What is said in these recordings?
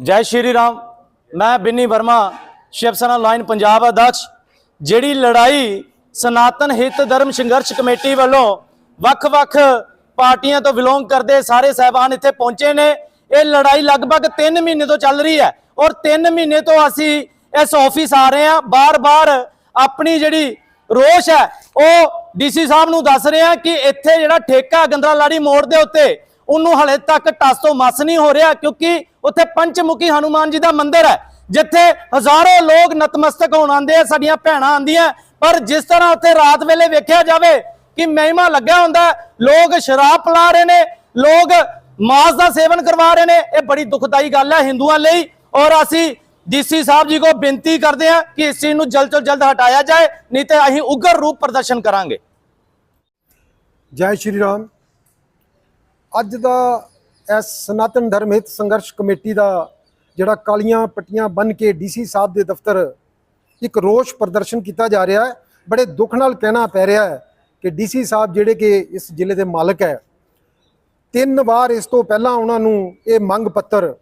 ਜੈ ਸ਼੍ਰੀ ਰਾਮ। ਮੈਂ ਬਿੰਨੀ ਵਰਮਾ, ਸ਼ਿਵ ਸੈਨਾ ਲਾਈਨ ਪੰਜਾਬ ਅਧਿਕਸ਼ ਜਿਹੜੀ ਲੜਾਈ ਸਨਾਤਨ ਹਿੱਤ ਧਰਮ ਸੰਘਰਸ਼ ਕਮੇਟੀ ਵੱਲੋਂ ਵੱਖ-ਵੱਖ ਪਾਰਟੀਆਂ ਤੋਂ ਬਿਲੋਂਗ ਕਰਦੇ ਸਾਰੇ ਸਹਿਬਾਨ ਇੱਥੇ ਪਹੁੰਚੇ ਨੇ। ਇਹ ਲੜਾਈ ਲਗਭਗ 3 ਮਹੀਨੇ ਤੋਂ ਚੱਲ ਰਹੀ ਹੈ ਔਰ 3 ਮਹੀਨੇ ਤੋਂ ਅਸੀਂ ਇਸ ਆਫਿਸ ਆ ਰਹੇ ਹਾਂ। ਬਾਰ-ਬਾਰ ਆਪਣੀ ਜਿਹੜੀ ਰੋਸ਼ ਹੈ, ਉਹ ਡੀਸੀ ਸਾਹਿਬ ਨੂੰ ਦੱਸ ਰਹੇ ਹਾਂ ਕਿ ਇੱਥੇ ਜਿਹੜਾ ਠੇਕਾ ਗੰਦਰਾ ਲਾੜੀ ਮੋੜ ਦੇ ਉੱਤੇ ਉਹਨੂੰ ਹਲੇ ਤੱਕ ਟਸ ਤੋਂ ਮਸ ਨਹੀਂ ਹੋ ਰਿਹਾ ਕਿਉਂਕਿ ਉੱਥੇ ਪੰਚਮੁਖੀ ਹਨੂਮਾਨ ਜੀ ਦਾ ਮੰਦਿਰ ਹੈ, ਜਿੱਥੇ ਹਜ਼ਾਰੋਂ ਲੋਕ ਨਤਮਸਤਕ ਹੋਣ ਆਉਂਦੇ ਆ, ਸਾਡੀਆਂ ਭੈਣਾਂ ਆਉਂਦੀਆਂ। ਪਰ ਜਿਸ ਤਰ੍ਹਾਂ ਉੱਥੇ ਰਾਤ ਵੇਲੇ ਵੇਖਿਆ ਜਾਵੇ ਕਿ ਮਹਿਮਾ ਲੱਗਿਆ ਹੁੰਦਾ, ਲੋਕ ਸ਼ਰਾਬ ਪਿਲਾ ਰਹੇ ਨੇ, ਲੋਕ ਮਾਸ ਦਾ ਸੇਵਨ ਕਰਵਾ ਰਹੇ ਨੇ, ਇਹ ਬੜੀ ਦੁਖਦਾਈ ਗੱਲ ਹੈ ਹਿੰਦੂਆਂ ਲਈ। ਔਰ ਅਸੀਂ ਡੀਸੀ ਸਾਹਿਬ ਜੀ ਕੋ ਬੇਨਤੀ ਕਰਦੇ ਹਾਂ ਕਿ ਇਸ ਚੀਜ਼ ਨੂੰ ਜਲਦ ਤੋਂ ਜਲਦ ਹਟਾਇਆ ਜਾਏ, ਨਹੀਂ ਤੇ ਅਸੀਂ ਉਗਰ ਰੂਪ ਪ੍ਰਦਰਸ਼ਨ ਕਰਾਂਗੇ। ਜੈ ਸ਼੍ਰੀ ਰਾਮ। ਅੱਜ ਦਾ ਇਸ ਸਨਾਤਨ ਧਰਮ ਹਿੱਤ ਸੰਘਰਸ਼ ਕਮੇਟੀ ਦਾ ਜਿਹੜਾ ਕਾਲੀਆਂ ਪੱਟੀਆਂ ਬੰਨ ਕੇ ਡੀਸੀ ਸਾਹਿਬ ਦੇ ਦਫ਼ਤਰ ਇੱਕ ਰੋਸ ਪ੍ਰਦਰਸ਼ਨ ਕੀਤਾ ਜਾ ਰਿਹਾ ਹੈ। ਬੜੇ ਦੁੱਖ ਨਾਲ ਕਹਿਣਾ ਪੈ ਰਿਹਾ ਹੈ ਕਿ ਡੀਸੀ ਸਾਹਿਬ ਜਿਹੜੇ ਕਿ ਇਸ ਜ਼ਿਲ੍ਹੇ ਦੇ ਮਾਲਕ ਹੈ, ਤਿੰਨ ਵਾਰ ਇਸ ਤੋਂ ਪਹਿਲਾਂ ਉਹਨਾਂ ਨੂੰ ਇਹ ਮੰਗ ਪੱਤਰ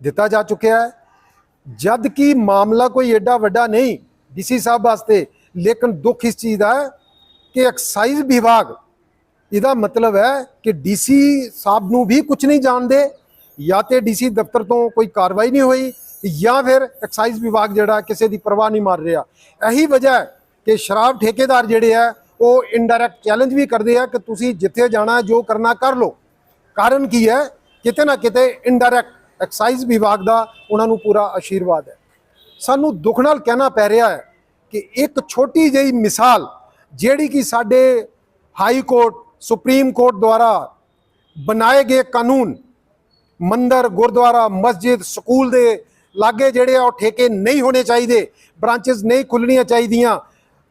ਦਿੱਤਾ ਜਾ ਚੁੱਕਿਆ ਹੈ। ਜਦ ਕਿ ਮਾਮਲਾ ਕੋਈ ਐਡਾ ਵੱਡਾ ਨਹੀਂ ਡੀਸੀ ਸਾਹਿਬ ਵਾਸਤੇ, ਲੇਕਿਨ ਦੁੱਖ ਇਸ ਚੀਜ਼ ਦਾ ਹੈ ਕਿ ਐਕਸਾਈਜ਼ ਵਿਭਾਗ ਇਹਦਾ ਮਤਲਬ ਹੈ ਕਿ ਡੀਸੀ ਸਾਹਿਬ ਨੂੰ ਵੀ ਕੁਝ ਨਹੀਂ ਜਾਣਦੇ, ਜਾਂ ਤੇ ਡੀਸੀ ਦਫ਼ਤਰ ਤੋਂ ਕੋਈ ਕਾਰਵਾਈ ਨਹੀਂ ਹੋਈ, ਜਾਂ ਫਿਰ ਐਕਸਾਈਜ਼ ਵਿਭਾਗ ਜਿਹੜਾ ਕਿਸੇ ਦੀ ਪਰਵਾਹ ਨਹੀਂ ਮਾਰ ਰਿਹਾ। ਇਹੀ ਵਜ੍ਹਾ ਹੈ ਕਿ ਸ਼ਰਾਬ ਠੇਕੇਦਾਰ ਜਿਹੜੇ ਆ ਉਹ ਇਨਡਾਇਰੈਕਟ ਚੈਲੰਜ ਵੀ ਕਰਦੇ ਆ ਕਿ ਤੁਸੀਂ ਜਿੱਥੇ ਜਾਣਾ ਜੋ ਕਰਨਾ ਕਰ ਲਓ। ਕਾਰਨ ਕੀ ਹੈ? ਕਿਤੇ ਨਾ ਕਿਤੇ ਇਨਡਾਇਰੈਕਟ ਐਕਸਾਈਜ਼ ਵਿਭਾਗ ਦਾ ਉਹਨਾਂ ਨੂੰ ਪੂਰਾ ਆਸ਼ੀਰਵਾਦ ਹੈ। ਸਾਨੂੰ ਦੁੱਖ ਨਾਲ ਕਹਿਣਾ ਪੈ ਰਿਹਾ ਹੈ ਕਿ ਇੱਕ ਛੋਟੀ ਜਿਹੀ ਮਿਸਾਲ ਜਿਹੜੀ ਕਿ ਸਾਡੇ ਹਾਈ ਕੋਰਟ ਸੁਪਰੀਮ ਕੋਰਟ ਦੁਆਰਾ ਬਣਾਏ ਗਏ ਕਾਨੂੰਨ, ਮੰਦਰ, ਗੁਰਦੁਆਰਾ, ਮਸਜਿਦ, ਸਕੂਲ ਦੇ ਲਾਗੇ ਜਿਹੜੇ ਆ ਉਹ ਠੇਕੇ ਨਹੀਂ ਹੋਣੇ ਚਾਹੀਦੇ, ਬ੍ਰਾਂਚਸ ਨਹੀਂ ਖੁੱਲਣੀਆਂ ਚਾਹੀਦੀਆਂ।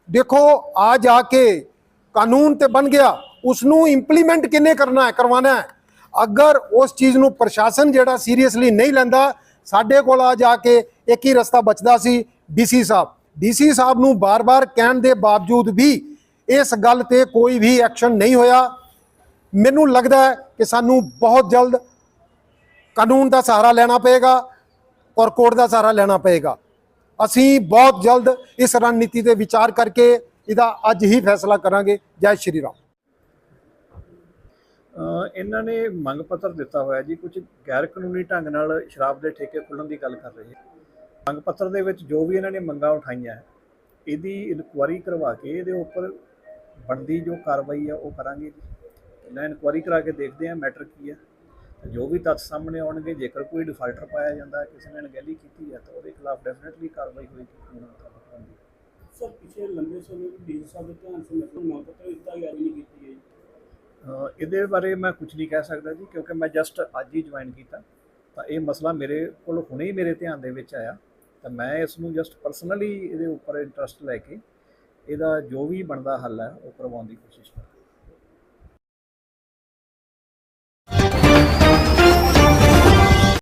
ਦੇਖੋ, ਆ ਜਾ ਕੇ ਕਾਨੂੰਨ ਤੇ ਬਣ ਗਿਆ ਉਸ ਨੂੰ ਇੰਪਲੀਮੈਂਟ ਕਿੰਨੇ ਕਰਨਾ ਹੈ, ਕਰਵਾਉਣਾ ਹੈ? ਅਗਰ ਉਸ ਚੀਜ਼ ਨੂੰ ਪ੍ਰਸ਼ਾਸਨ ਜਿਹੜਾ ਸੀਰੀਅਸਲੀ ਨਹੀਂ ਲੈਂਦਾ, ਸਾਡੇ ਕੋਲ ਆ ਜਾ ਕੇ ਇੱਕ ਹੀ ਰਸਤਾ ਬਚਦਾ ਸੀ ਡੀਸੀ ਸਾਹਿਬ। ਡੀਸੀ ਸਾਹਿਬ ਨੂੰ ਬਾਰ-ਬਾਰ ਕਹਿਣ ਦੇ ਬਾਵਜੂਦ ਵੀ ਇਸ ਗੱਲ ਤੇ ਕੋਈ ਵੀ ਐਕਸ਼ਨ ਨਹੀਂ ਹੋਇਆ। ਮੈਨੂੰ ਲੱਗਦਾ ਹੈ ਕਿ ਸਾਨੂੰ ਬਹੁਤ ਜਲਦ ਕਾਨੂੰਨ ਦਾ ਸਹਾਰਾ ਲੈਣਾ ਪਏਗਾ ਔਰ ਕੋਰਟ ਦਾ ਸਹਾਰਾ ਲੈਣਾ ਪਏਗਾ। ਅਸੀਂ ਬਹੁਤ ਜਲਦ ਇਸ ਰਣਨੀਤੀ ਤੇ ਵਿਚਾਰ ਕਰਕੇ ਇਹਦਾ ਅੱਜ ਹੀ ਫੈਸਲਾ ਕਰਾਂਗੇ। ਜੈ ਸ਼੍ਰੀ ਰਾਮ। ਇਹਨਾਂ ਨੇ ਮੰਗ ਪੱਤਰ ਦਿੱਤਾ ਹੋਇਆ ਜੀ ਕੁਝ ਗੈਰ ਕਾਨੂੰਨੀ ਢੰਗ ਨਾਲ ਸ਼ਰਾਬ ਦੇ ਠੇਕੇ ਖੁੱਲਣ ਦੀ ਗੱਲ ਕਰ ਰਹੇ ਮੰਗ ਪੱਤਰ ਦੇ ਵਿੱਚ ਜੋ ਵੀ ਇਹਨਾਂ ਨੇ ਮੰਗਾਂ ਉਠਾਈਆਂ, ਇਹਦੀ ਇਨਕੁਆਰੀ ਕਰਵਾ ਕੇ ਇਹਦੇ ਉੱਪਰ ਬਣਦੀ ਜੋ ਕਾਰਵਾਈ ਆ ਉਹ ਕਰਾਂਗੇ ਜੀ। ਇਹਨਾਂ ਇਨਕੁਆਰੀ ਕਰਾ ਕੇ ਦੇਖਦੇ ਆ ਮੈਟਰ ਕੀ ਹੈ ਜੋ ਵੀ ਤੱਥ ਸਾਹਮਣੇ ਆਉਣਗੇ ਜੇਕਰ ਕੋਈ ਡਿਫਾਲਟਰ ਪਾਇਆ ਜਾਂਦਾ ਹੈ, ਕਿਸੇ ਨੇ ਅਣਗਹਿਲੀ ਕੀਤੀ ਹੈ ਤਾਂ ਉਹਦੇ ਖਿਲਾਫ ਡੈਫੀਨਿਟਲੀ ਕਾਰਵਾਈ ਹੋਏਗੀ ਸਰ ਪਿਛਲੇ ਲੰਬੇ ਸਮੇਂ ਤੋਂ ਡੀ ਸਾਹਿਬ ਦੇ ਧਿਆਨ ਸਮੇਂ ਮੰਗ ਪੱਤਰ ਦਿੱਤਾ ਗਿਆ ਵੀ ਨਹੀਂ ਕੀਤੀ ਗਈ। ਇਹਦੇ ਬਾਰੇ ਮੈਂ ਕੁਝ ਨਹੀਂ ਕਹਿ ਸਕਦਾ ਜੀ ਕਿਉਂਕਿ ਮੈਂ ਜਸਟ ਅੱਜ ਹੀ ਜੁਆਇਨ ਕੀਤਾ। ਤਾਂ ਇਹ ਮਸਲਾ ਮੇਰੇ ਕੋਲ ਹੁਣੇ ਹੀ ਮੇਰੇ ਧਿਆਨ ਦੇ ਵਿੱਚ ਆਇਆ। ਤਾਂ ਮੈਂ ਇਸ ਨੂੰ ਜਸਟ ਪਰਸਨਲੀ ਇਹਦੇ ਉੱਪਰ ਇੰਟਰਸਟ ਲੈ ਕੇ ਇਹਦਾ ਜੋ ਵੀ ਬਣਦਾ ਹੱਲ ਹੈ ਉਹ ਕਰਵਾਉਣ ਦੀ ਕੋਸ਼ਿਸ਼ ਕਰਾਂਗਾ।